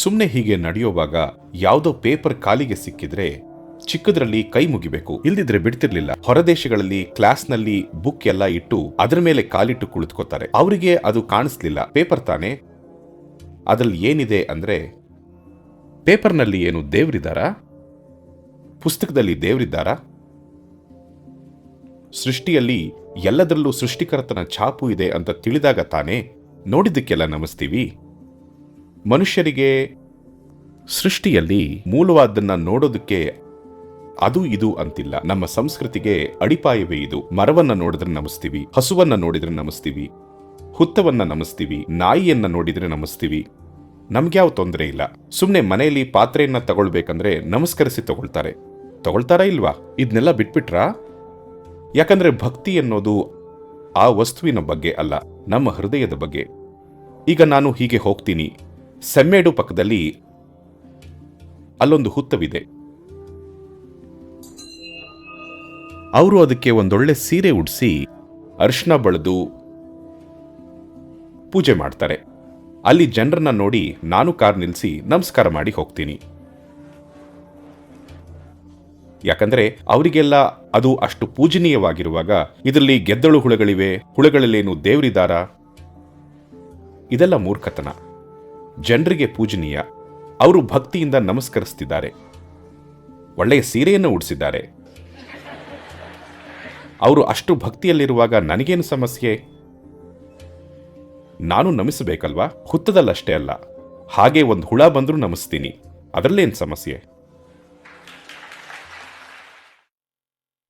ಸುಮ್ಮನೆ ಹೀಗೆ ನಡೆಯುವಾಗ ಯಾವುದೋ ಪೇಪರ್ ಕಾಲಿಗೆ ಸಿಕ್ಕಿದ್ರೆ ಚಿಕ್ಕದ್ರಲ್ಲಿ ಕೈ ಮುಗಿಬೇಕು. ಇಲ್ದಿದ್ರೆ ಬಿಡ್ತಿರ್ಲಿಲ್ಲ. ಹೊರದೇಶಗಳಲ್ಲಿ ಕ್ಲಾಸ್ನಲ್ಲಿ ಬುಕ್ ಎಲ್ಲ ಇಟ್ಟು ಅದರ ಮೇಲೆ ಕಾಲಿಟ್ಟು ಕುಳಿತುಕೊತಾರೆ ಅವರಿಗೆ ಅದು ಕಾಣಿಸ್ಲಿಲ್ಲ. ಪೇಪರ್ ತಾನೆ? ಅದ್ರಲ್ಲಿ ಏನಿದೆ ಅಂದ್ರೆ, ಪೇಪರ್ನಲ್ಲಿ ಏನು ದೇವ್ರಿದ್ದಾರಾ? ಪುಸ್ತಕದಲ್ಲಿ ದೇವ್ರಿದ್ದಾರಾ? ಸೃಷ್ಟಿಯಲ್ಲಿ ಎಲ್ಲದರಲ್ಲೂ ಸೃಷ್ಟಿಕರ್ತನ ಛಾಪು ಇದೆ ಅಂತ ತಿಳಿದಾಗ ತಾನೇ ನೋಡಿದ್ದಕ್ಕೆಲ್ಲ ನಮಿಸ್ತೀವಿ? ಮನುಷ್ಯರಿಗೆ ಸೃಷ್ಟಿಯಲ್ಲಿ ಮೂಲವಾದ್ದನ್ನು ನೋಡೋದಕ್ಕೆ ಅದು ಇದು ಅಂತಿಲ್ಲ. ನಮ್ಮ ಸಂಸ್ಕೃತಿಗೆ ಅಡಿಪಾಯವೇ ಇದು. ಮರವನ್ನ ನೋಡಿದ್ರೆ ನಮಿಸ್ತೀವಿ, ಹಸುವನ್ನ ನೋಡಿದ್ರೆ ನಮಿಸ್ತೀವಿ, ಹುತ್ತವನ್ನ ನಮಿಸ್ತೀವಿ, ನಾಯಿಯನ್ನ ನೋಡಿದ್ರೆ ನಮಿಸ್ತೀವಿ. ನಮ್ಗ್ಯಾವ ತೊಂದರೆ ಇಲ್ಲ. ಸುಮ್ಮನೆ ಮನೆಯಲ್ಲಿ ಪಾತ್ರೆಯನ್ನ ತಗೊಳ್ಬೇಕಂದ್ರೆ ನಮಸ್ಕರಿಸಿ ತಗೊಳ್ತಾರೆ. ತಗೊಳ್ತಾರಾ ಇಲ್ವಾ? ಇದನ್ನೆಲ್ಲ ಬಿಟ್ಬಿಟ್ರಾ? ಯಾಕಂದ್ರೆ ಭಕ್ತಿ ಅನ್ನೋದು ಆ ವಸ್ತುವಿನ ಬಗ್ಗೆ ಅಲ್ಲ, ನಮ್ಮ ಹೃದಯದ ಬಗ್ಗೆ. ಈಗ ನಾನು ಹೀಗೆ ಹೋಗ್ತೀನಿ. ಸೆಮ್ಮೇಡು ಪಕ್ಕದಲ್ಲಿ ಅಲ್ಲೊಂದು ಹುತ್ತವಿದೆ. ಅವರು ಅದಕ್ಕೆ ಒಂದೊಳ್ಳೆ ಸೀರೆ ಉಡಿಸಿ ಅರಿಶಿನ ಬಳಿದು ಪೂಜೆ ಮಾಡ್ತಾರೆ. ಅಲ್ಲಿ ಜನರನ್ನ ನೋಡಿ ನಾನು ಕಾರ್ ನಿಲ್ಲಿಸಿ ನಮಸ್ಕಾರ ಮಾಡಿ ಹೋಗ್ತೀನಿ. ಯಾಕಂದ್ರೆ ಅವರಿಗೆಲ್ಲ ಅದು ಅಷ್ಟು ಪೂಜನೀಯವಾಗಿರುವಾಗ ಇದರಲ್ಲಿ ಗೆದ್ದಳು ಹುಳುಗಳಿವೆ, ಹುಳಗಳಲ್ಲೇನು ದೇವರಿದಾರ ಇದೆಲ್ಲ ಮೂರ್ಖತನ. ಜನರಿಗೆ ಪೂಜನೀಯ. ಅವರು ಭಕ್ತಿಯಿಂದ ನಮಸ್ಕರಿಸ್ತಿದ್ದಾರೆ. ಒಳ್ಳೆಯ ಸೀರೆಯನ್ನು ಉಡಿಸಿದ್ದಾರೆ. ಅವರು ಅಷ್ಟು ಭಕ್ತಿಯಲ್ಲಿರುವಾಗ ನನಗೇನು ಸಮಸ್ಯೆ? ನಾನು ನಮಿಸಬೇಕಲ್ವಾ? ಹುತ್ತದಲ್ಲಷ್ಟೇ ಅಲ್ಲ. ಹಾಗೆ ಒಂದು ಹುಳ ಬಂದರೂ ನಮಿಸ್ತೀನಿ. ಅದರಲ್ಲೇನು ಸಮಸ್ಯೆ?